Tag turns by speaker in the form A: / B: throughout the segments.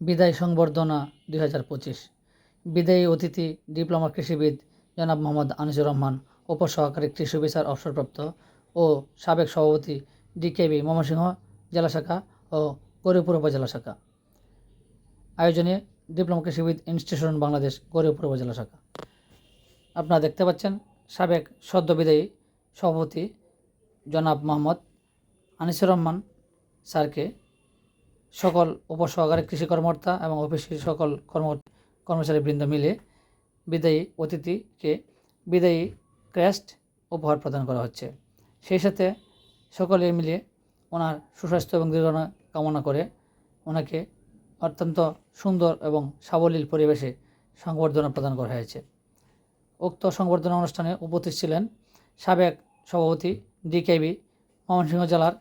A: বিদায় সংবর্ধনা দুই হাজার পঁচিশ। বিদায়ী অতিথি ডিপ্লোমা কৃষিবিদ জনাব মোহাম্মদ আনিসুর রহমান, উপসহকারী কৃষি অফিসার অবসরপ্রাপ্ত ও সাবেক সভাপতি ডিকেবি ময়মনসিংহ জেলা শাখা ও গৌরীপুর উপজেলা শাখা। আয়োজনে ডিপ্লোমা কৃষিবিদ ইনস্টিটিউশন বাংলাদেশ গৌরীপুর উপজেলা শাখা। আপনারা দেখতে পাচ্ছেন সাবেক সদ্য বিদায়ী সভাপতি জনাব মোহাম্মদ আনিসুর রহমান স্যারকে সকল উপসহকারী কৃষি কর্মকর্তা এবং অফিসের সকল কর্ম কর্মচারীবৃন্দ মিলে বিদায়ী অতিথিকে বিদায়ী ক্রেস্ট উপহার প্রদান করা হচ্ছে। সেই সাথে সকলে মিলে ওনার সুস্বাস্থ্য এবং দীর্ঘনা কামনা করে ওনাকে অত্যন্ত সুন্দর এবং সাবলীল পরিবেশে সংবর্ধনা প্রদান করা হয়েছে। উক্ত সংবর্ধনা অনুষ্ঠানে উপস্থিত ছিলেন সাবেক সভাপতি ডিকেবি ময়মনসিংহ জেলার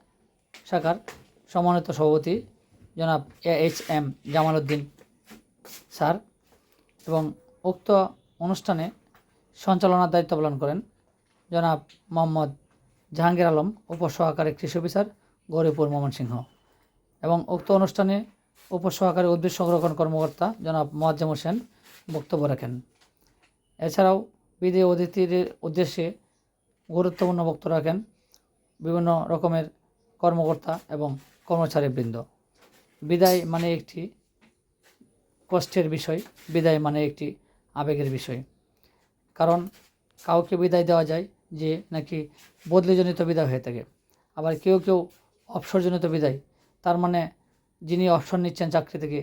A: শাখার সমন্বিত সভাপতি জনাব A H M Jamal Uddin sir এবং উক্ত অনুষ্ঠানে সঞ্চালনার দায়িত্ব পালন করেন জনাব মোহাম্মদ জাহাঙ্গীর আলম, উপসহকারী কৃষি অফিসার গৌরীপুর ময়মনসিংহ এবং উক্ত অনুষ্ঠানে উপসহকারী উদ্ভিদ সংরক্ষণ কর্মকর্তা জনাব মোয়াজ্জেম হোসেন বক্তব্য রাখেন। এছাড়াও বিদেয় অতিথির উদ্দেশ্যে গুরুত্বপূর্ণ বক্তব্য রাখেন বিভিন্ন রকমের কর্মকর্তা এবং কর্মচারীবৃন্দ। বিদায় মানে একটি কষ্টের বিষয়, বিদায় মানে একটি আবেগের বিষয়। কারণ কাউকে বিদায় দেওয়া যায় যে নাকি বদলিজনিত বিদায় হয়ে থাকে। আবার কেউ কেউ অবসরজনিত বিদায়, তার মানে যিনি অবসর নিচ্ছেন চাকরি থেকে,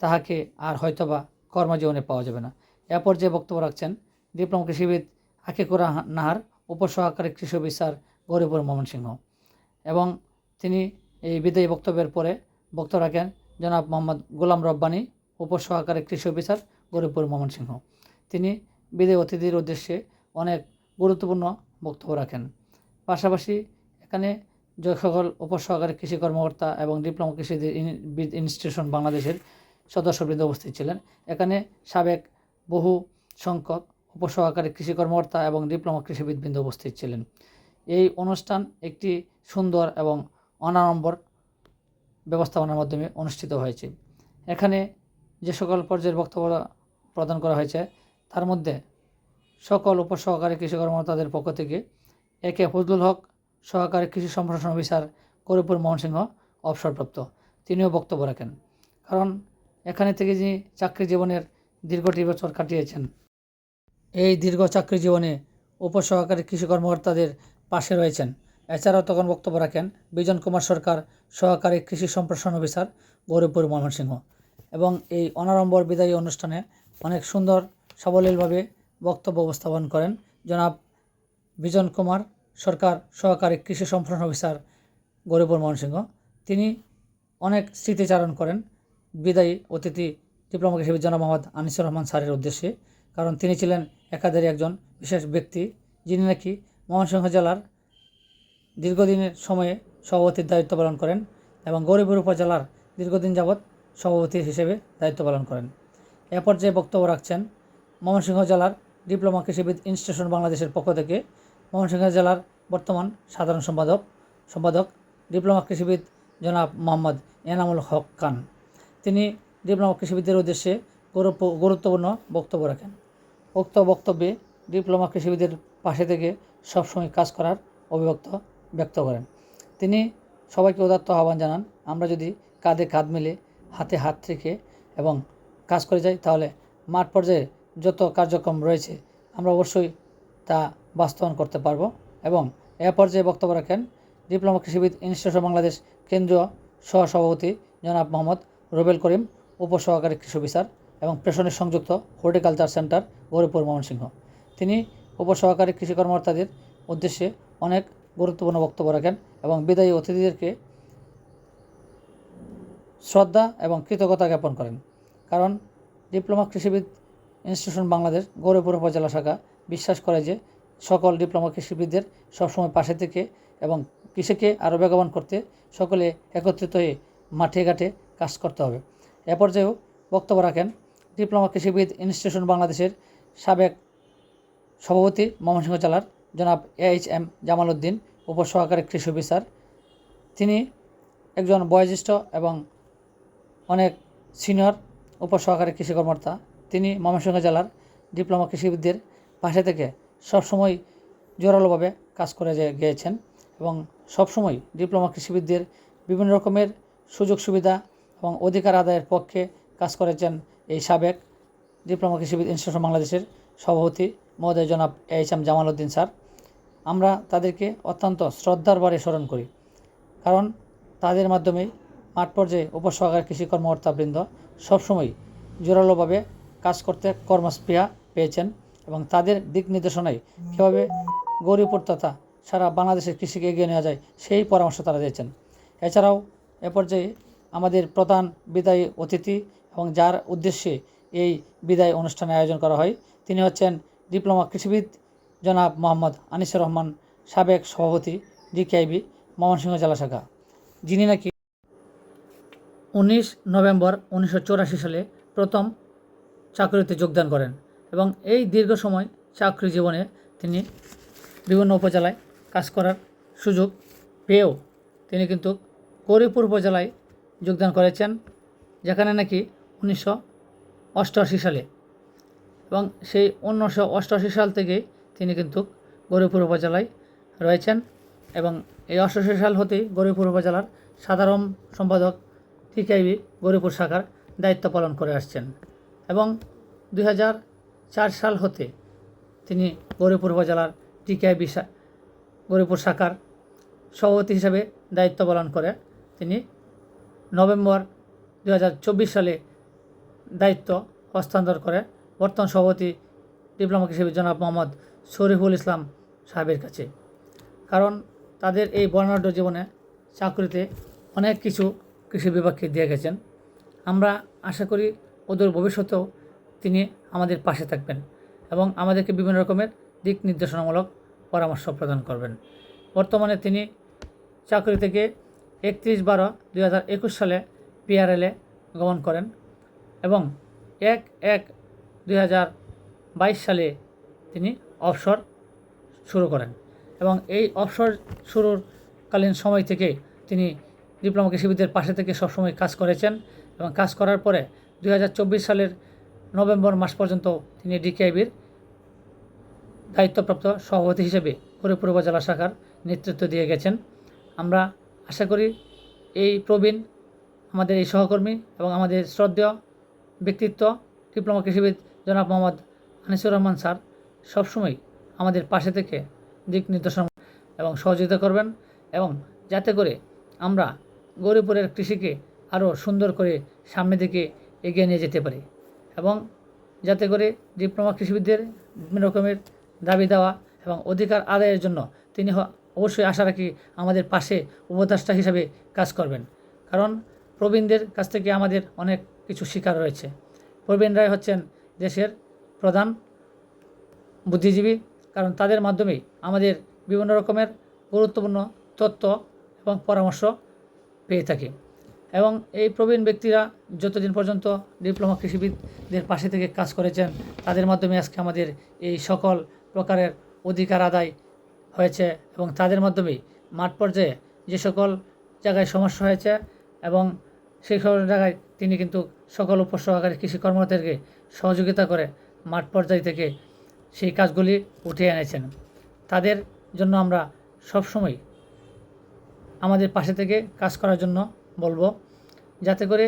A: তাহাকে আর হয়তোবা কর্মজীবনে পাওয়া যাবে না। এ পর্যায়ে বক্তব্য রাখছেন ডিপ্লোমা কৃষিবিদ আকিকুরা নাহার, উপসহকারী কৃষি অফিসার গৌরীপুর ময়মনসিংহ এবং তিনি এই বিদায়ী বক্তব্যের পরে বক্তব্য রাখেন জনাব মোহাম্মদ গোলাম রব্বানী, উপসহকারী কৃষি অফিসার গৌরীপুর ময়মনসিংহ। তিনি বিদায়ী অতিথির উদ্দেশ্যে অনেক গুরুত্বপূর্ণ বক্তব্য রাখেন। পাশাপাশি এখানে সকল উপসহকারী কৃষি কর্মকর্তা এবং ডিপ্লোমা কৃষি ইনস্টিটিউশন বাংলাদেশের সদস্যবৃন্দ উপস্থিত ছিলেন। এখানে সাবেক বহু সংখ্যক উপসহকারী কৃষি কর্মকর্তা এবং ডিপ্লোমা কৃষিবিদবৃন্দ উপস্থিত ছিলেন। এই অনুষ্ঠান একটি সুন্দর এবং অনাড়ম্বর ব্যবস্থাপনার মাধ্যমে অনুষ্ঠিত হয়েছে। এখানে যে সকল পর্যায়ের বক্তব্য প্রদান করা হয়েছে, তার মধ্যে সকল উপসহকারী কৃষি কর্মকর্তাদের পক্ষ থেকে একে ফজলুল হক, সহকারী কৃষি সম্প্রসারণ অফিসার করিপুর মোহনসিংহ অবসরপ্রাপ্ত। তিনিও বক্তব্য রাখেন। কারণ এখানে থেকে যিনি চাকরি জীবনের দীর্ঘটি বছর কাটিয়েছেন, এই দীর্ঘ চাকরি জীবনে উপসহকারী কৃষি কর্মকর্তাদের পাশে রয়েছেন। এছাড়াও তখন বক্তব্য রাখেন, বিজন কুমার সরকার, সহকারী কৃষি সম্প্রসারণ অফিসার গৌরবপুর ময়মনসিংহ। এবং এই অনারম্বর বিদায়ী অনুষ্ঠানে অনেক সুন্দর, সাবলীলভাবে বক্তব্য উপস্থাপন করেন জনাব বিজন কুমার সরকার, সহকারী কৃষি সম্প্রসারণ অফিসার গৌরবপুর ময়মনসিংহ। তিনি অনেক স্মৃতিচারণ করেন বিদায়ী অতিথি ডিপ্লোমা কৃষিবিদ জনাব মোহাম্মদ আনিসুর রহমান স্যারের উদ্দেশ্যে, কারণ তিনি ছিলেন একাধারে একজন বিশেষ ব্যক্তি যিনি নাকি ময়মনসিংহ জেলার দীর্ঘদিনের সময়ে সভাপতির দায়িত্ব পালন করেন এবং গৌরীপুর উপজেলার দীর্ঘদিন যাবৎ সভাপতি হিসেবে দায়িত্ব পালন করেন। এ পর্যায়ে বক্তব্য রাখছেন ময়মনসিংহ জেলার ডিপ্লোমা কৃষিবিদ ইনস্টিটিউশন বাংলাদেশের পক্ষ থেকে ময়মনসিংহ জেলার বর্তমান সাধারণ সম্পাদক সম্পাদক, ডিপ্লোমা কৃষিবিদ জনাব মোহাম্মদ এনামুল হক খান। তিনি ডিপ্লোমা কৃষিবিদদের উদ্দেশ্যে গুরুত্বপূর্ণ বক্তব্য রাখেন। উক্ত বক্তব্যে ডিপ্লোমা কৃষিবিদের পাশে থেকে সবসময় কাজ করার অভিব্যক্ত ব্যক্ত করেন। তিনি সবাইকে উদাত্ত আহ্বান জানান, আমরা যদি কাঁধে কাঁধ মিলে হাতে হাত রেখে এবং কাজ করে যাই, তাহলে মাঠ পর্যায়ে যত কার্যক্রম রয়েছে, আমরা অবশ্যই তা বাস্তবায়ন করতে পারব। এবং এ পর্যায়ে বক্তব্য রাখেন ডিপ্লোমা কৃষিবিদ ইনস্টিটিউশন বাংলাদেশ কেন্দ্রীয় সহসভাপতি জনাব মোহাম্মদ রুবেল করিম, উপসহকারী কৃষি অফিসার এবং প্রেষণের সংযুক্ত হর্টিকালচার সেন্টার গৌরীপুর ময়মনসিংহ। তিনি উপসহকারী কৃষি কর্মকর্তাদের উদ্দেশ্যে অনেক গুরুত্বপূর্ণ বক্তব্য রাখেন এবং বিদায়ী অতিথিদেরকে শ্রদ্ধা এবং কৃতজ্ঞতা জ্ঞাপন করেন। কারণ ডিপ্লোমা কৃষিবিদ ইনস্টিটিউশন বাংলাদেশ, গৌরীপুর উপজেলা শাখা বিশ্বাস করে যে সকল ডিপ্লোমা কৃষিবিদদের সবসময় পাশে থেকে এবং কৃষিকে আরও বেগবান করতে সকলে একত্রিত হয়ে মাঠে ঘাটে কাজ করতে হবে। এ পর্যায়েও বক্তব্য রাখেন ডিপ্লোমা কৃষিবিদ ইনস্টিটিউশন বাংলাদেশের সাবেক সভাপতি ময়মনসিংহ জেলার জনাব এইচ এম জামাল উদ্দিন উপসহকারী কৃষি অফিসার। তিনি একজন বয়োজ্যেষ্ঠ এবং অনেক সিনিয়র উপসহকারী কৃষি কর্মকর্তা। তিনি ময়মনসিংহ জেলার ডিপ্লোমা কৃষিবিদদের পাশে থেকে সবসময় জোরালোভাবে কাজ করে গিয়েছেন এবং সবসময় ডিপ্লোমা কৃষিবিদদের বিভিন্ন রকমের সুযোগ সুবিধা এবং অধিকার আদায়ের পক্ষে কাজ করেছেন এই সাবেক ডিপ্লোমা কৃষিবিদ ইনস্টিটিউশন বাংলাদেশের সভাপতি মহোদয় জনাব H M Jamal Uddin sir, আমরা তাদেরকে অত্যন্ত শ্রদ্ধার বারে স্মরণ করি। কারণ তাদের মাধ্যমেই মাঠ পর্যায়ে উপসহকার কৃষি কর্মকর্তাবৃন্দ সবসময় জোরালোভাবে কাজ করতে কর্মস্পৃহা পেয়েছেন এবং তাদের দিক নির্দেশনায় কীভাবে গৌরীপুর তথা সারা বাংলাদেশের কৃষিকে এগিয়ে নেওয়া যায় সেই পরামর্শ তারা দিয়েছেন। এছাড়াও এ পর্যায়ে আমাদের প্রধান বিদায়ী অতিথি এবং যার উদ্দেশ্যে এই বিদায় অনুষ্ঠানের আয়োজন করা হয়, তিনি হচ্ছেন ডিপ্লোমা কৃষিবিদ জনাব মোহাম্মদ আনিসুর রহমান, সাবেক সভাপতি ডিকেআইবি ময়মনসিংহ জেলা শাখা। যিনি নাকি উনিশ নভেম্বর উনিশশো সালে প্রথম চাকরিতে যোগদান করেন এবং এই দীর্ঘ সময় চাকরি জীবনে তিনি বিভিন্ন উপজেলায় কাজ করার সুযোগ পেয়েও তিনি কিন্তু গৌরীপুর উপজেলায় যোগদান করেছেন, যেখানে নাকি উনিশশো অষ্টআশি সালে এবং সেই উনিশশো অষ্টআশি সাল থেকে তিনি কিন্তু গৌরীপুর উপজেলায় রয়েছেন এবং এই অষ্টআশি সাল হতেই গৌরীপুর উপজেলার সাধারণ সম্পাদক টিকাইবি গৌরীপুর শাখার দায়িত্ব পালন করে আসছেন এবং দুই সাল হতে তিনি গৌরীপুর উপজেলার টিকাইবি গৌরীপুর শাখার সভাপতি হিসেবে দায়িত্ব পালন করে তিনি নভেম্বর দু হাজার চব্বিশ সালে দায়িত্ব হস্তান্তর করে বর্তমান সভাপতি ডিপ্লোমা হিসেবে জনাব মোহাম্মদ শরীফুল ইসলাম সাহেবের কাছে। কারণ তাদের এই বর্ণাঢ্য জীবনে চাকরিতে অনেক কিছু কৃষি বিভাগকে দিয়ে গেছেন। আমরা আশা করি ওদের ভবিষ্যতেও তিনি আমাদের পাশে থাকবেন এবং আমাদেরকে বিভিন্ন রকমের দিক নির্দেশনামূলক পরামর্শ প্রদান করবেন। বর্তমানে তিনি চাকরি থেকে একত্রিশ বারো দুই সালে পিআরএলে গমন করেন এবং এক এক দুই হাজার বাইশ সালে তিনি অবসর শুরু করেন এবং এই অবসর শুরুর কালীন সময় থেকে তিনি ডিপ্লোমা কৃষিবিদদের পাশে থেকে সবসময় কাজ করেছেন এবং কাজ করার পরে দু হাজার চব্বিশ সালের নভেম্বর মাস পর্যন্ত তিনি ডিকেআইবির দায়িত্বপ্রাপ্ত সভাপতি হিসেবে হরিপুর উপজেলা শাখার নেতৃত্ব দিয়ে গেছেন। আমরা আশা করি এই প্রবীণ আমাদের এই সহকর্মী এবং আমাদের শ্রদ্ধেয় ব্যক্তিত্ব ডিপ্লোমা কৃষিবিদ জনাব মোহাম্মদ আনিসুর রহমান স্যার সবসময় আমাদের পাশে থেকে দিক নির্দেশনা এবং সহযোগিতা করবেন এবং যাতে করে আমরা গৌরীপুরের কৃষিকে আরও সুন্দর করে সামনের দিকে এগিয়ে নিয়ে যেতে পারি এবং যাতে করে ডিপ্লোমা কৃষিবিদদের বিভিন্ন রকমের দাবি দেওয়া এবং অধিকার আদায়ের জন্য তিনি অবশ্যই আশা রাখি আমাদের পাশে উপদেষ্টা হিসাবে কাজ করবেন। কারণ প্রবীণদের কাছ থেকে আমাদের অনেক কিছু শিকার রয়েছে। প্রবীণরাই হচ্ছেন দেশের প্রধান বুদ্ধিজীবী, কারণ তাদের মাধ্যমেই আমাদের বিভিন্ন রকমের গুরুত্বপূর্ণ তথ্য এবং পরামর্শ পেয়ে থাকি। এবং এই প্রবীণ ব্যক্তিরা যতদিন পর্যন্ত ডিপ্লোমা কৃষিবিদদের পাশে থেকে কাজ করেছেন, তাদের মাধ্যমে আজকে আমাদের এই সকল প্রকারের অধিকার আদায় হয়েছে এবং তাদের মাধ্যমেই মাঠ পর্যায়ে যে সকল জায়গায় সমস্যা হয়েছে এবং সেই জায়গায় তিনি কিন্তু সকল উপসহকারী কৃষি কর্মকর্তাদেরকে সহযোগিতা করে মাঠ পর্যায় থেকে সেই কাজগুলি উঠিয়ে এনেছেন। তাদের জন্য আমরা সবসময় আমাদের পাশে থেকে কাজ করার জন্য বলব, যাতে করে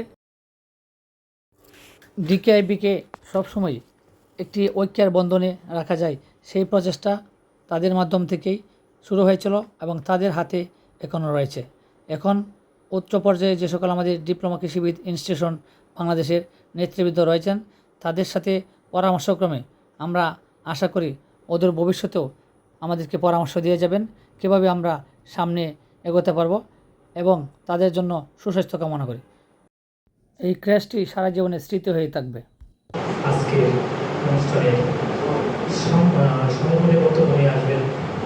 A: ডিকেআইবিকে সবসময় একটি ঐক্যের বন্ধনে রাখা যায়। সেই প্রচেষ্টা তাদের মাধ্যম থেকেই শুরু হয়েছিল এবং তাদের হাতে এখনও রয়েছে। এখন উচ্চ পর্যায়ে যে সকল আমাদের ডিপ্লোমা কৃষিবিদ ইনস্টিটিউশন বাংলাদেশের নেতৃবৃন্দ রয়েছেন, তাদের সাথে পরামর্শক্রমে আমরা আশা করি ওদের ভবিষ্যতেও আমাদেরকে পরামর্শ দিয়ে যাবেন, কীভাবে আমরা সামনে এগোতে পারব এবং তাদের জন্য সুস্বাস্থ্য কামনা করি। এই ক্র্যাশটি সারা জীবনে স্মৃতি হয়ে থাকবে।
B: আজকের অনুষ্ঠানে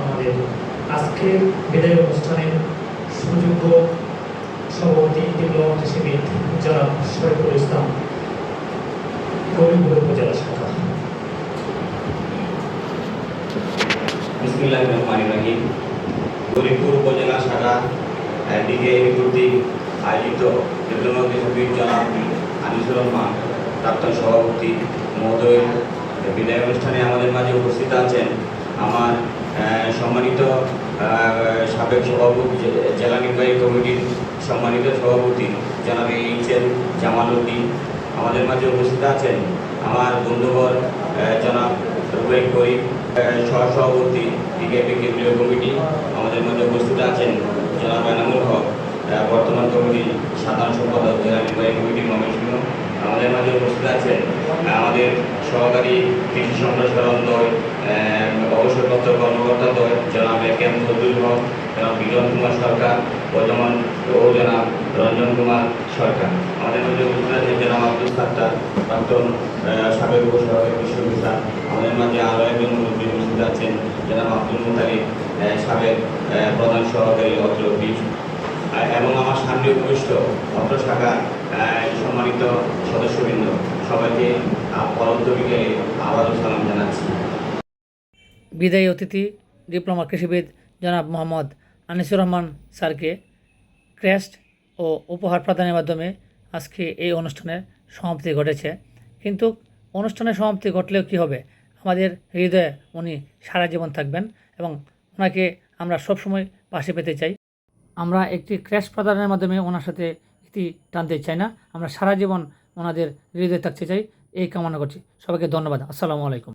B: আমাদের আজকের বিদায় অনুষ্ঠানের সুযোগ্য সভাপতি ডিপ্লোমা কৃষিবিদ জনাব শরীফুল ইসলাম গরিবপুর উপজেলা শাখা
C: বিসমিল্লাহ রহমান রহিম। গরিবপুর উপজেলা শাখা দিকে কর্তৃক আয়োজিত ডিপ্লোমা কৃষক জনাব আনিসুর রহমান, প্রাক্তন সভাপতি মহোদয়, বিদায় অনুষ্ঠানে আমাদের মাঝে উপস্থিত আছেন আমার সম্মানিত সাবেক সভাপতি, জেলা নির্বাহী কমিটির সম্মানিত সভাপতি জনাব এইচ জামাল উদ্দিন আমাদের মাঝে উপস্থিত আছেন আমার বন্ধুবর জনাব রুবেল করিম সহসভাপতি ডিকেপি কেন্দ্রীয় কমিটি আমাদের মাঝে উপস্থিত আছেন জনাব এনামুল হক বর্তমান কমিটির সাধারণ সম্পাদক জেলা নির্বাহী কমিটি ময়মনসিংহ আমাদের মাঝে উপস্থিত আছেন আমাদের সহকারী কৃষি সম্প্রসারণ দল আহ, অবসরপ্রাপ্ত কর্মকর্তা দল জনাব এ কে এম ফজলুল হক জনাব বিজন কুমার সরকার যেমন ও জনাব রঞ্জন কুমার সরকার। আমাদের মধ্যে উপস্থিত আছেন জনাব আব্দুল সাত্তার প্রাক্তন সাবেক উপসভাপতি কৃষি অফিসার আমাদের মাঝে আরও একজন মুরব্বী উপস্থিত আছেন জনাব আব্দুল মুতালিব আহ, সাবেক প্রধান সহকারী অত্র আহ, এবং আমার সামনে উপবিষ্ট অত্র শাখার সম্মানিত সদস্যবৃন্দ। সবাইকে পরন্ত বিকেলে আবারও সালাম জানাচ্ছি।
A: বিদায়ী অতিথি ডিপ্লোমা কৃষিবিদ জনাব মোহাম্মদ আনিসুর রহমান স্যারকে ক্রেস্ট ও উপহার প্রদানের মাধ্যমে আজকে এই অনুষ্ঠানের সমাপ্তি ঘটেছে। কিন্তু অনুষ্ঠানের সমাপ্তি ঘটলেও কী হবে? আমাদের হৃদয়ে উনি সারা জীবন থাকবেন এবং ওনাকে আমরা সবসময় পাশে পেতে চাই। আমরা একটি ক্র্যাশ প্রদানের মাধ্যমে ওনার সাথে ইতি টানতে চাই না। আমরা সারা জীবন ওনাদের হৃদয়ে থাকতে চাই। এই কামনা করছি। সবাইকে ধন্যবাদ। আসসালামু আলাইকুম।